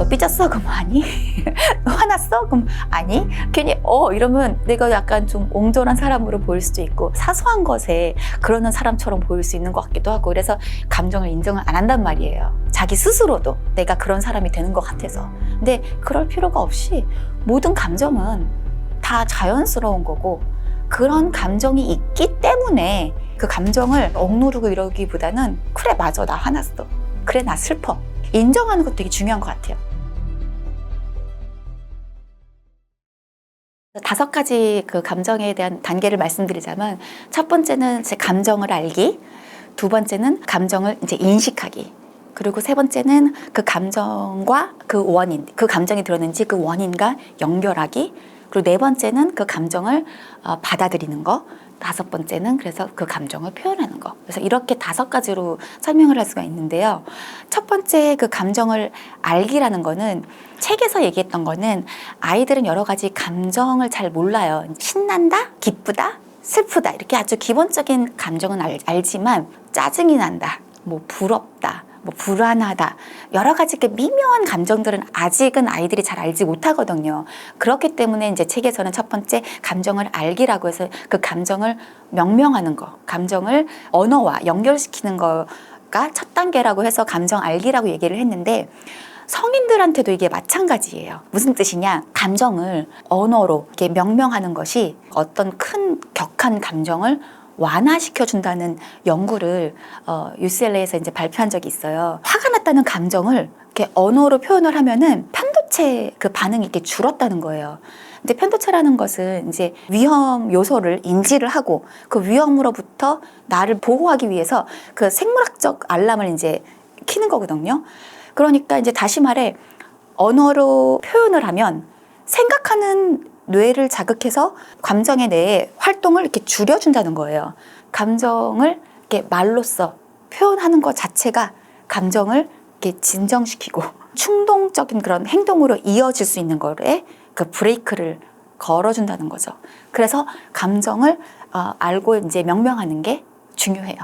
너 삐졌어? 그럼 아니. 너 화났어? 그럼 아니. 괜히 어 이러면 내가 약간 좀 옹졸한 사람으로 보일 수도 있고 사소한 것에 그러는 사람처럼 보일 수 있는 것 같기도 하고 그래서 감정을 인정을 안 한단 말이에요. 자기 스스로도 내가 그런 사람이 되는 것 같아서. 근데 그럴 필요가 없이 모든 감정은 다 자연스러운 거고 그런 감정이 있기 때문에 그 감정을 억누르고 이러기보다는 그래 맞아 나 화났어. 그래 나 슬퍼. 인정하는 것도 되게 중요한 것 같아요. 다섯 가지 그 감정에 대한 단계를 말씀드리자면 첫 번째는 제 감정을 알기, 두 번째는 감정을 이제 인식하기, 그리고 세 번째는 그 감정과 그 원인, 그 감정이 들었는지 그 원인과 연결하기, 그리고 네 번째는 그 감정을 어, 받아들이는 거, 다섯 번째는 그래서 그 감정을 표현하는 거. 그래서 이렇게 다섯 가지로 설명을 할 수가 있는데요. 첫 번째 그 감정을 알기라는 거는 책에서 얘기했던 거는 아이들은 여러 가지 감정을 잘 몰라요. 신난다, 기쁘다, 슬프다 이렇게 아주 기본적인 감정은 알, 알지만 짜증이 난다, 뭐 부럽다, 뭐 불안하다 여러 가지 이렇게 미묘한 감정들은 아직은 아이들이 잘 알지 못하거든요. 그렇기 때문에 이제 책에서는 첫 번째 감정을 알기라고 해서 그 감정을 명명하는 거, 감정을 언어와 연결시키는 거가 첫 단계라고 해서 감정 알기라고 얘기를 했는데 성인들한테도 이게 마찬가지예요. 무슨 뜻이냐? 감정을 언어로 이렇게 명명하는 것이 어떤 큰 격한 감정을 완화시켜 준다는 연구를 어, UCLA에서 이제 발표한 적이 있어요. 화가 났다는 감정을 이렇게 언어로 표현을 하면은 편도체 그 반응이 이렇게 줄었다는 거예요. 근데 편도체라는 것은 이제 위험 요소를 인지를 하고 그 위험으로부터 나를 보호하기 위해서 그 생물학적 알람을 이제 키는 거거든요. 그러니까 이제 다시 말해 언어로 표현을 하면 생각하는 뇌를 자극해서 감정의 뇌의 활동을 이렇게 줄여준다는 거예요. 감정을 이렇게 말로써 표현하는 것 자체가 감정을 이렇게 진정시키고 충동적인 그런 행동으로 이어질 수 있는 거에 그 브레이크를 걸어준다는 거죠. 그래서 감정을 어, 알고 이제 명명하는 게 중요해요.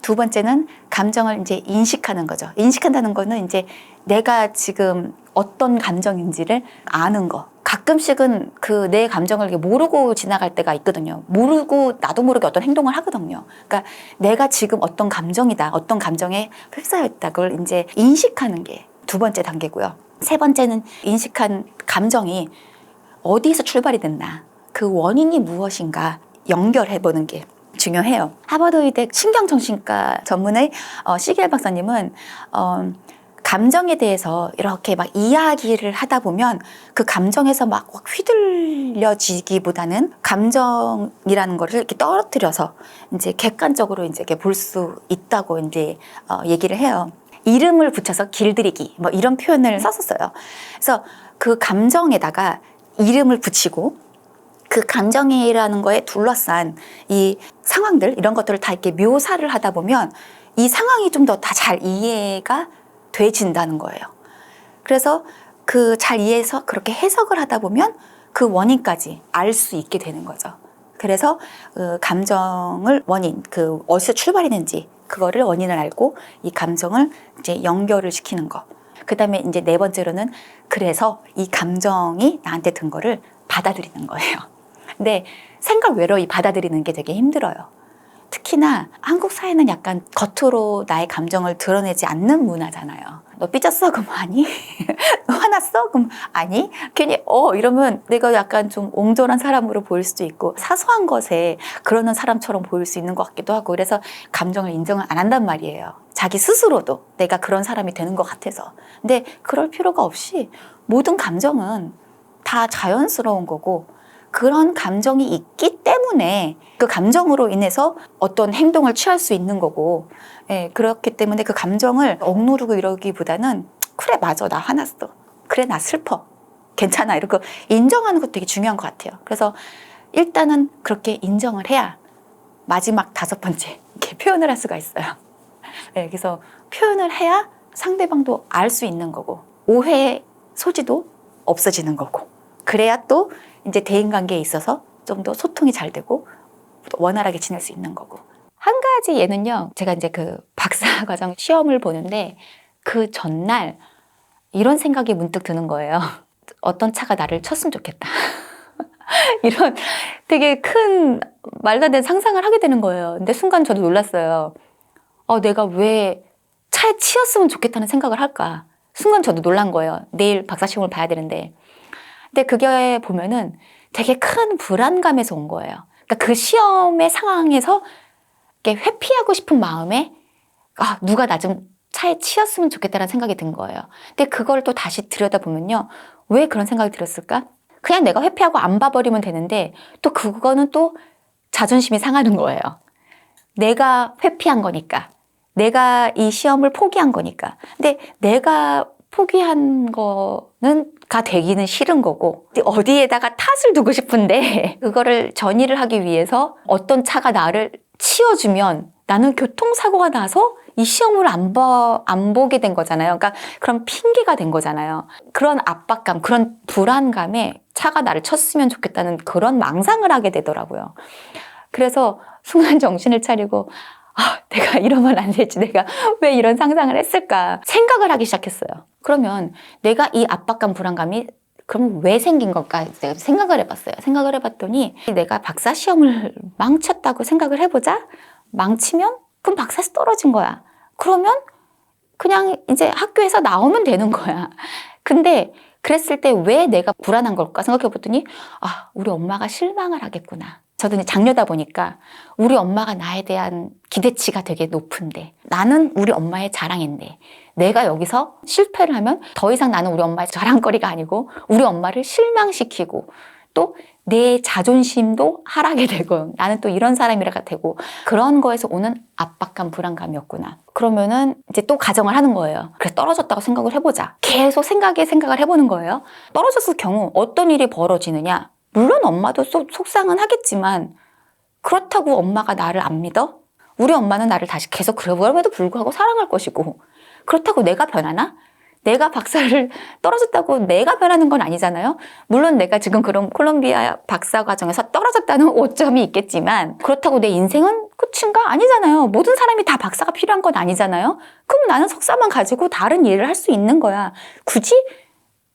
두 번째는 감정을 이제 인식하는 거죠. 인식한다는 거는 이제 내가 지금 어떤 감정인지를 아는 거. 가끔씩은 그 내 감정을 모르고 지나갈 때가 있거든요. 모르고 나도 모르게 어떤 행동을 하거든요. 그러니까 내가 지금 어떤 감정이다, 어떤 감정에 휩싸여 있다, 그걸 이제 인식하는 게 두 번째 단계고요. 세 번째는 인식한 감정이 어디서 출발이 됐나, 그 원인이 무엇인가 연결해 보는 게 중요해요. 하버드 의대 신경정신과 전문의 어, 시겔 박사님은 어, 감정에 대해서 이렇게 막 이야기를 하다 보면 그 감정에서 막 휘둘려지기보다는 감정이라는 거를 이렇게 떨어뜨려서 이제 객관적으로 이제 볼수 있다고 이제 어, 얘기를 해요. 이름을 붙여서 길들이기 뭐 이런 표현을 썼었어요. 그래서 그 감정에다가 이름을 붙이고 그 감정이라는 거에 둘러싼 이 상황들 이런 것들을 다 이렇게 묘사를 하다 보면 이 상황이 좀 더 다 잘 이해가 돼진다는 거예요. 그래서 그 잘 이해해서 그렇게 해석을 하다 보면 그 원인까지 알 수 있게 되는 거죠. 그래서 그 감정을 원인, 그 어디서 출발했는지 그거를 원인을 알고 이 감정을 이제 연결을 시키는 거. 그 다음에 이제 네 번째로는 그래서 이 감정이 나한테 든 거를 받아들이는 거예요. 근데 생각 외로 이 받아들이는 게 되게 힘들어요. 특히나 한국 사회는 약간 겉으로 나의 감정을 드러내지 않는 문화잖아요. 너 삐졌어? 그럼 아니. 너 화났어? 그럼 아니. 괜히 어 이러면 내가 약간 좀 옹졸한 사람으로 보일 수도 있고 사소한 것에 그러는 사람처럼 보일 수 있는 것 같기도 하고 그래서 감정을 인정을 안 한단 말이에요. 자기 스스로도 내가 그런 사람이 되는 것 같아서. 근데 그럴 필요가 없이 모든 감정은 다 자연스러운 거고 그런 감정이 있기 때문에 그 감정으로 인해서 어떤 행동을 취할 수 있는 거고, 예, 그렇기 때문에 그 감정을 억누르고 이러기보다는 그래, 맞아, 나 화났어. 그래, 나 슬퍼. 괜찮아. 이렇게 인정하는 것도 되게 중요한 것 같아요. 그래서 일단은 그렇게 인정을 해야 마지막 다섯 번째 이렇게 표현을 할 수가 있어요. 예, 그래서 표현을 해야 상대방도 알 수 있는 거고, 오해 소지도 없어지는 거고, 그래야 또 이제 대인 관계에 있어서 좀 더 소통이 잘 되고 원활하게 지낼 수 있는 거고. 한 가지 예는요, 제가 이제 그 박사 과정 시험을 보는데 그 전날 이런 생각이 문득 드는 거예요. 어떤 차가 나를 쳤으면 좋겠다. 이런 되게 큰 말도 안 되는 상상을 하게 되는 거예요. 근데 순간 저도 놀랐어요. 어, 내가 왜 차에 치였으면 좋겠다는 생각을 할까? 순간 저도 놀란 거예요. 내일 박사 시험을 봐야 되는데. 근데 그게 보면은 되게 큰 불안감에서 온 거예요. 그러니까 그 시험의 상황에서 회피하고 싶은 마음에 아, 누가 나 좀 차에 치였으면 좋겠다는 생각이 든 거예요. 근데 그걸 또 다시 들여다보면요. 왜 그런 생각이 들었을까? 그냥 내가 회피하고 안 봐버리면 되는데 또 그거는 또 자존심이 상하는 거예요. 내가 회피한 거니까. 내가 이 시험을 포기한 거니까. 근데 내가 포기한 거는 가 되기는 싫은 거고 어디에다가 탓을 두고 싶은데 그거를 전이를 하기 위해서 어떤 차가 나를 치워주면 나는 교통사고가 나서 이 시험을 안, 봐, 안 보게 된 거잖아요. 그러니까 그런 핑계가 된 거잖아요. 그런 압박감, 그런 불안감에 차가 나를 쳤으면 좋겠다는 그런 망상을 하게 되더라고요. 그래서 순간 정신을 차리고 아, 내가 이러면 안 되지. 내가 왜 이런 상상을 했을까? 생각을 하기 시작했어요. 그러면 내가 이 압박감, 불안감이 그럼 왜 생긴 걸까? 내가 생각을 해봤어요. 생각을 해봤더니 내가 박사 시험을 망쳤다고 생각을 해보자. 망치면 그럼 박사에서 떨어진 거야. 그러면 그냥 이제 학교에서 나오면 되는 거야. 근데 그랬을 때 왜 내가 불안한 걸까 생각해 봤더니 아, 우리 엄마가 실망을 하겠구나. 저도 이제 장녀다 보니까 우리 엄마가 나에 대한 기대치가 되게 높은데 나는 우리 엄마의 자랑인데 내가 여기서 실패를 하면 더 이상 나는 우리 엄마의 자랑거리가 아니고 우리 엄마를 실망시키고 또 내 자존심도 하락이 되고 나는 또 이런 사람이라가 되고 그런 거에서 오는 압박감 불안감이었구나. 그러면은 이제 또 가정을 하는 거예요. 그래 떨어졌다고 생각을 해보자. 계속 생각에 생각을 해보는 거예요. 떨어졌을 경우 어떤 일이 벌어지느냐 물론 엄마도 속, 속상은 하겠지만 그렇다고 엄마가 나를 안 믿어? 우리 엄마는 나를 다시 계속 그럼에도 불구하고 사랑할 것이고 그렇다고 내가 변하나? 내가 박사를 떨어졌다고 내가 변하는 건 아니잖아요. 물론 내가 지금 그런 콜롬비아 박사 과정에서 떨어졌다는 오점이 있겠지만 그렇다고 내 인생은 끝인가? 아니잖아요. 모든 사람이 다 박사가 필요한 건 아니잖아요. 그럼 나는 석사만 가지고 다른 일을 할 수 있는 거야. 굳이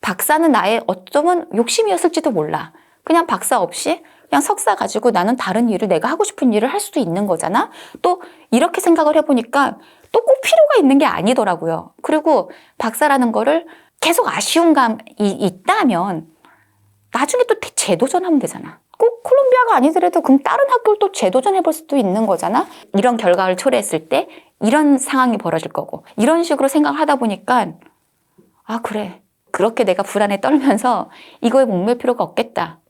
박사는 나의 어쩌면 욕심이었을지도 몰라. 그냥 박사 없이 그냥 석사 가지고 나는 다른 일을 내가 하고 싶은 일을 할 수도 있는 거잖아. 또 이렇게 생각을 해보니까 또 꼭 필요가 있는 게 아니더라고요. 그리고 박사라는 거를 계속 아쉬운 감이 있다면 나중에 또 재도전하면 되잖아. 꼭 콜롬비아가 아니더라도 그럼 다른 학교를 또 재도전해 볼 수도 있는 거잖아. 이런 결과를 초래했을 때 이런 상황이 벌어질 거고 이런 식으로 생각을 하다 보니까 아 그래 그렇게 내가 불안에 떨면서 이거에 목맬 필요가 없겠다.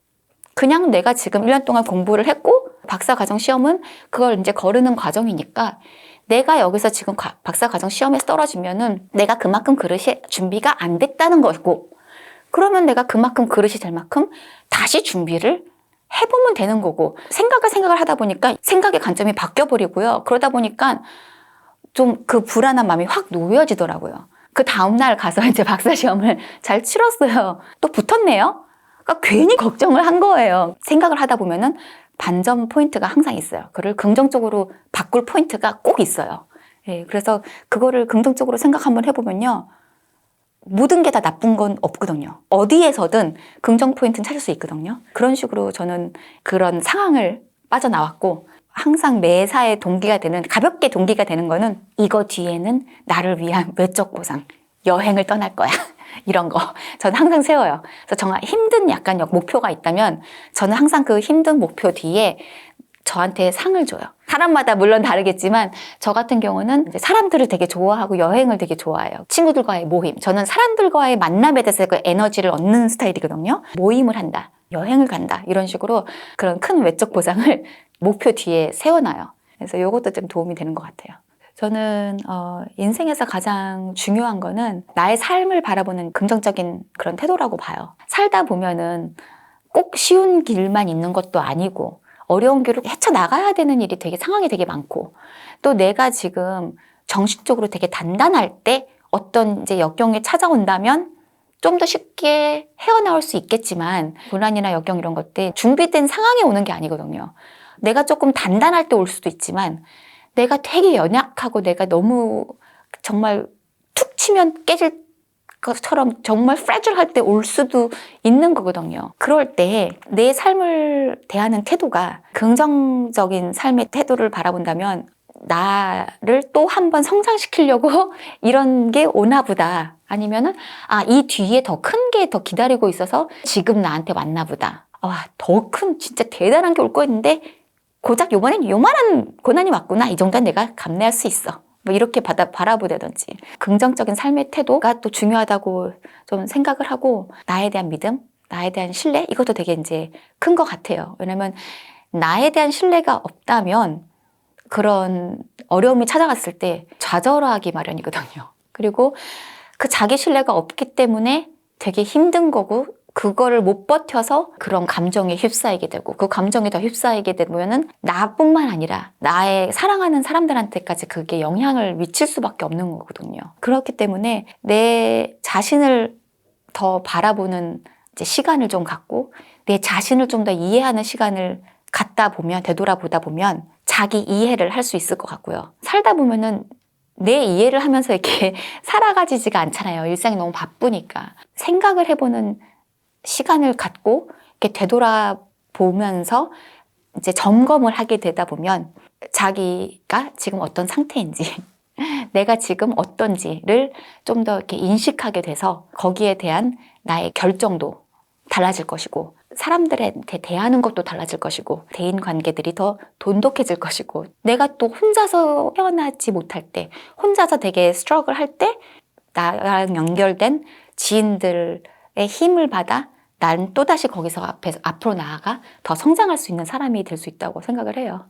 그냥 내가 지금 1년 동안 공부를 했고 박사 과정 시험은 그걸 이제 거르는 과정이니까 내가 여기서 지금 박사 과정 시험에서 떨어지면은 내가 그만큼 그릇이 준비가 안 됐다는 거고 그러면 내가 그만큼 그릇이 될 만큼 다시 준비를 해보면 되는 거고 생각을 생각을 하다 보니까 생각의 관점이 바뀌어 버리고요. 그러다 보니까 좀 그 불안한 마음이 확 놓여지더라고요. 그 다음날 가서 이제 박사 시험을 잘 치렀어요. 또 붙었네요 그러니까 괜히 걱정을 한 거예요 생각을 하다 보면은 반전 포인트가 항상 있어요. 그를 긍정적으로 바꿀 포인트가 꼭 있어요. 예, 그래서 그거를 긍정적으로 생각 한번 해보면요. 모든 게 다 나쁜 건 없거든요. 어디에서든 긍정 포인트는 찾을 수 있거든요. 그런 식으로 저는 그런 상황을 빠져나왔고 항상 매사에 동기가 되는 가볍게 동기가 되는 거는 이거 뒤에는 나를 위한 외적 보상 여행을 떠날 거야. 이런 거 저는 항상 세워요. 그래서 정말 힘든 약간 목표가 있다면 저는 항상 그 힘든 목표 뒤에 저한테 상을 줘요. 사람마다 물론 다르겠지만 저 같은 경우는 사람들을 되게 좋아하고 여행을 되게 좋아해요. 친구들과의 모임. 저는 사람들과의 만남에 대해서 그 에너지를 얻는 스타일이거든요. 모임을 한다. 여행을 간다. 이런 식으로 그런 큰 외적 보상을 목표 뒤에 세워놔요. 그래서 이것도 좀 도움이 되는 것 같아요. 저는 어, 인생에서 가장 중요한 거는 나의 삶을 바라보는 긍정적인 그런 태도라고 봐요. 살다 보면은 꼭 쉬운 길만 있는 것도 아니고 어려운 길을 헤쳐나가야 되는 일이 되게 상황이 되게 많고 또 내가 지금 정신적으로 되게 단단할 때 어떤 이제 역경이 찾아온다면 좀 더 쉽게 헤어나올 수 있겠지만 불안이나 역경 이런 것들 준비된 상황에 오는 게 아니거든요. 내가 조금 단단할 때 올 수도 있지만 내가 되게 연약하고 내가 너무 정말 툭 치면 깨질 것처럼 정말 프레줄할 때 올 수도 있는 거거든요. 그럴 때 내 삶을 대하는 태도가 긍정적인 삶의 태도를 바라본다면 나를 또 한 번 성장시키려고 이런 게 오나 보다. 아니면은 아, 이 뒤에 더 큰 게 더 기다리고 있어서 지금 나한테 왔나 보다. 와, 더 큰 진짜 대단한 게 올 거였는데 고작 요번엔 요만한 고난이 왔구나. 이 정도는 내가 감내할 수 있어. 뭐 이렇게 받아, 바라보다든지 긍정적인 삶의 태도가 또 중요하다고 좀 생각을 하고 나에 대한 믿음, 나에 대한 신뢰 이것도 되게 이제 큰 것 같아요. 왜냐면 나에 대한 신뢰가 없다면 그런 어려움이 찾아갔을 때 좌절하기 마련이거든요. 그리고 그 자기 신뢰가 없기 때문에 되게 힘든 거고 그거를 못 버텨서 그런 감정에 휩싸이게 되고 그 감정에 더 휩싸이게 되면은 나뿐만 아니라 나의 사랑하는 사람들한테까지 그게 영향을 미칠 수밖에 없는 거거든요. 그렇기 때문에 내 자신을 더 바라보는 시간을 좀 갖고 내 자신을 좀 더 이해하는 시간을 갖다 보면 되돌아보다 보면 자기 이해를 할 수 있을 것 같고요. 살다 보면은 내 이해를 하면서 이렇게 살아가지지가 않잖아요. 일상이 너무 바쁘니까. 생각을 해보는 시간을 갖고 이렇게 되돌아보면서 이제 점검을 하게 되다 보면 자기가 지금 어떤 상태인지 내가 지금 어떤지를 좀 더 이렇게 인식하게 돼서 거기에 대한 나의 결정도 달라질 것이고 사람들한테 대하는 것도 달라질 것이고 대인 관계들이 더 돈독해질 것이고 내가 또 혼자서 헤어나지 못할 때 혼자서 되게 스트러글 할때 나랑 연결된 지인들의 힘을 받아 난 또다시 거기서 앞에서 앞으로 나아가 더 성장할 수 있는 사람이 될 수 있다고 생각을 해요.